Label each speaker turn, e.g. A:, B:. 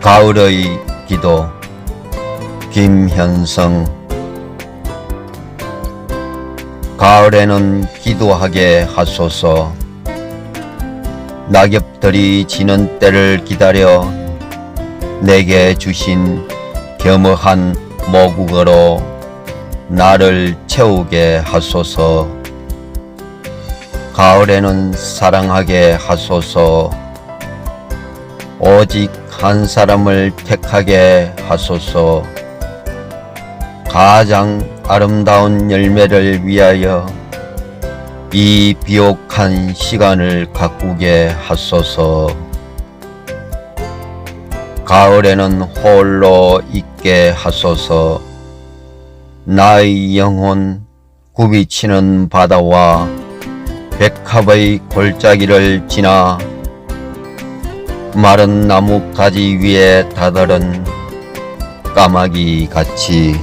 A: 가을의 기도 김현성. 가을에는 기도하게 하소서. 낙엽들이 지는 때를 기다려 내게 주신 겸허한 모국어로 나를 채우게 하소서. 가을에는 사랑하게 하소서. 오직 한 사람을 택하게 하소서. 가장 아름다운 열매를 위하여 이 비옥한 시간을 가꾸게 하소서. 가을에는 홀로 있게 하소서. 나의 영혼 굽이치는 바다와 백합의 골짜기를 지나 마른 나무 가지 위에 다다른 까마귀 같이